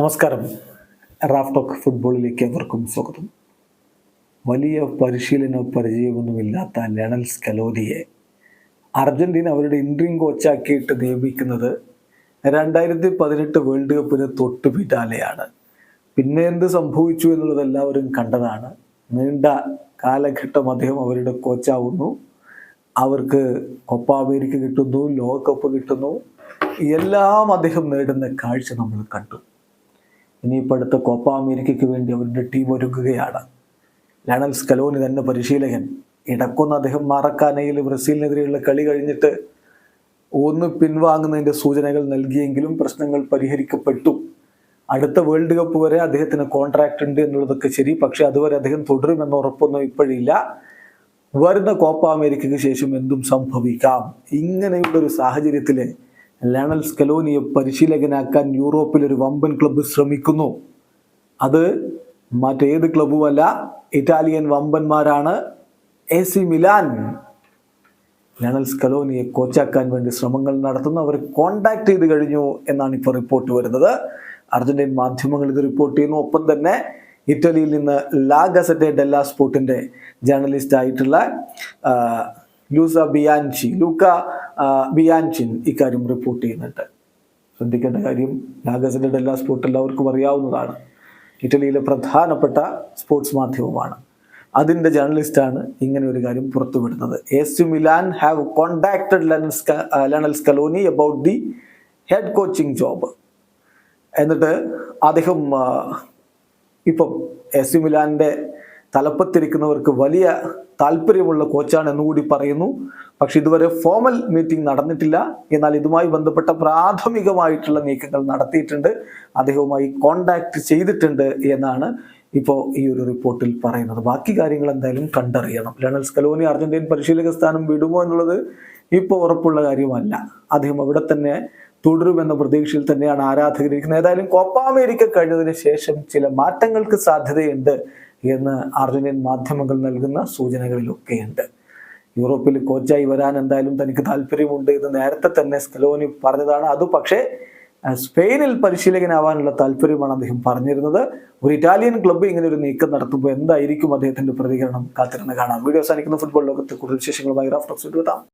നമസ്കാരം. റാഫ്ടോക്ക് ഫുട്ബോളിലേക്ക് എവർക്കും സ്വാഗതം. വലിയ പരിശീലന പരിചയമൊന്നുമില്ലാത്ത ലണൽ സ്കലോനിയെ അർജന്റീന അവരുടെ ഇൻട്രിങ് കോച്ചാക്കിയിട്ട് നിയമിക്കുന്നത് രണ്ടായിരത്തി പതിനെട്ട് വേൾഡ് കപ്പിന് തൊട്ടു പിന്നാലെയാണ്. പിന്നെ എന്ത് സംഭവിച്ചു എന്നുള്ളത് എല്ലാവരും കണ്ടതാണ്. നീണ്ട കാലഘട്ടം അദ്ദേഹം അവരുടെ കോച്ചാവുന്നു. അവർക്ക് കൊപ്പ അമേരിക്ക കിട്ടുന്നു ലോകകപ്പ് കിട്ടുന്നു. എല്ലാം അദ്ദേഹം നേടുന്ന കാഴ്ച നമ്മൾ കണ്ടു. ഇനിയിപ്പോൾ അടുത്ത കോപ്പ അമേരിക്കയ്ക്ക് വേണ്ടി അവരുടെ ടീം ഒരുങ്ങുകയാണ്. ലണൽ സ്കലോനി തന്നെ പരിശീലകൻ. ഇടക്കൊന്ന് അദ്ദേഹം മാറക്കാനയിൽ ബ്രസീലിനെതിരെയുള്ള കളി കഴിഞ്ഞിട്ട് ഒന്ന് പിൻവാങ്ങുന്നതിന്റെ സൂചനകൾ നൽകിയെങ്കിലും പ്രശ്നങ്ങൾ പരിഹരിക്കപ്പെട്ടു. അടുത്ത വേൾഡ് കപ്പ് വരെ അദ്ദേഹത്തിന് കോൺട്രാക്റ്റ് ഉണ്ട് എന്നുള്ളതൊക്കെ ശരി. പക്ഷേ അതുവരെ അദ്ദേഹം തുടരുമെന്ന ഉറപ്പൊന്നും ഇപ്പോഴില്ല. വരുന്ന കോപ്പ അമേരിക്കയ്ക്ക് ശേഷം എന്തും സംഭവിക്കാം. ഇങ്ങനെയുള്ള ഒരു സാഹചര്യത്തിൽ ലണൽ സ്കലോനിയെ പരിശീലകനാക്കാൻ യൂറോപ്പിൽ ഒരു വമ്പൻ ക്ലബ്ബ് ശ്രമിക്കുന്നു. അത് മറ്റേത് ക്ലബ്ബുമല്ല ഇറ്റാലിയൻ വമ്പന്മാരാണ് എ സി മിലാൻ. ലയണൽ സ്കലോനിയെ കോച്ചാക്കാൻ വേണ്ടി ശ്രമങ്ങൾ നടത്തുന്നു. അവർ കോണ്ടാക്ട് ചെയ്ത് കഴിഞ്ഞു എന്നാണ് ഇപ്പോൾ റിപ്പോർട്ട് വരുന്നത്. അർജന്റീൻ മാധ്യമങ്ങൾ ഇത് റിപ്പോർട്ട് ചെയ്യുന്നു. ഒപ്പം തന്നെ ഇറ്റലിയിൽ നിന്ന് ലാ ഗസറ്റെ ഡെല്ലാ സ്പോർട്ടിന്റെ ജേർണലിസ്റ്റ് ആയിട്ടുള്ള ലൂസ ബിയാൻഷി ലൂക്ക ബിയാൻചിൻ ഇക്കാര്യം റിപ്പോർട്ട് ചെയ്യുന്നുണ്ട്. ശ്രദ്ധിക്കേണ്ട കാര്യം നാഗസിന്റെ എല്ലാ സ്പോർട്ട് എല്ലാവർക്കും അറിയാവുന്നതാണ്. ഇറ്റലിയിലെ പ്രധാനപ്പെട്ട സ്പോർട്സ് മാധ്യമമാണ്. അതിന്റെ ജേർണലിസ്റ്റാണ് ഇങ്ങനെ ഒരു കാര്യം പുറത്തുവിടുന്നത്. AC Milan have contacted Lionel Scaloni about the head coaching job എന്നിട്ട് അദ്ദേഹം ഇപ്പം എസ് മിലാന്റെ തലപ്പത്തിരിക്കുന്നവർക്ക് വലിയ താല്പര്യമുള്ള കോച്ചാണ് എന്നുകൂടി പറയുന്നു. പക്ഷെ ഇതുവരെ ഫോമൽ മീറ്റിംഗ് നടന്നിട്ടില്ല. എന്നാൽ ഇതുമായി ബന്ധപ്പെട്ട പ്രാഥമികമായിട്ടുള്ള നീക്കങ്ങൾ നടത്തിയിട്ടുണ്ട്. അദ്ദേഹവുമായി കോണ്ടാക്ട് ചെയ്തിട്ടുണ്ട് എന്നാണ് ഇപ്പോൾ ഈ ഒരു റിപ്പോർട്ടിൽ പറയുന്നത്. ബാക്കി കാര്യങ്ങൾ എന്തായാലും കണ്ടറിയണം. ലണൽ കലോനി അർജന്റീൻ പരിശീലക സ്ഥാനം വിടുമോ എന്നുള്ളത് ഇപ്പോൾ ഉറപ്പുള്ള കാര്യമല്ല. അദ്ദേഹം അവിടെ തന്നെ തുടരുമെന്ന പ്രതീക്ഷയിൽ തന്നെയാണ് ആരാധകരിക്കുന്നത് ഏതായാലും കോപ്പ അമേരിക്ക കഴിഞ്ഞതിന് ശേഷം ചില മാറ്റങ്ങൾക്ക് സാധ്യതയുണ്ട് എന്ന് അർജന്റീൻ മാധ്യമങ്ങൾ നൽകുന്ന സൂചനകളിലൊക്കെയുണ്ട്. യൂറോപ്പിൽ കോച്ചായി വരാൻ എന്തായാലും തനിക്ക് താല്പര്യമുണ്ട് എന്ന് നേരത്തെ തന്നെ സ്കലോനി പറഞ്ഞതാണ്. അത് പക്ഷേ സ്പെയിനിൽ പരിശീലകനാവാനുള്ള താല്പര്യമാണ് അദ്ദേഹം പറഞ്ഞിരുന്നത്. ഒരു ഇറ്റാലിയൻ ക്ലബ്ബ് ഇങ്ങനെ ഒരു നീക്കം നടത്തുമ്പോൾ എന്തായിരിക്കും അദ്ദേഹത്തിന്റെ പ്രതികരണം? കാത്തിരുന്ന് കാണാം. വീഡിയോ അവസാനിക്കുന്ന ഫുട്ബോൾ ലോകത്ത് കൂടുതൽ വിശേഷങ്ങളുമായി റാഫ്റ്റോക്സ് എത്താം.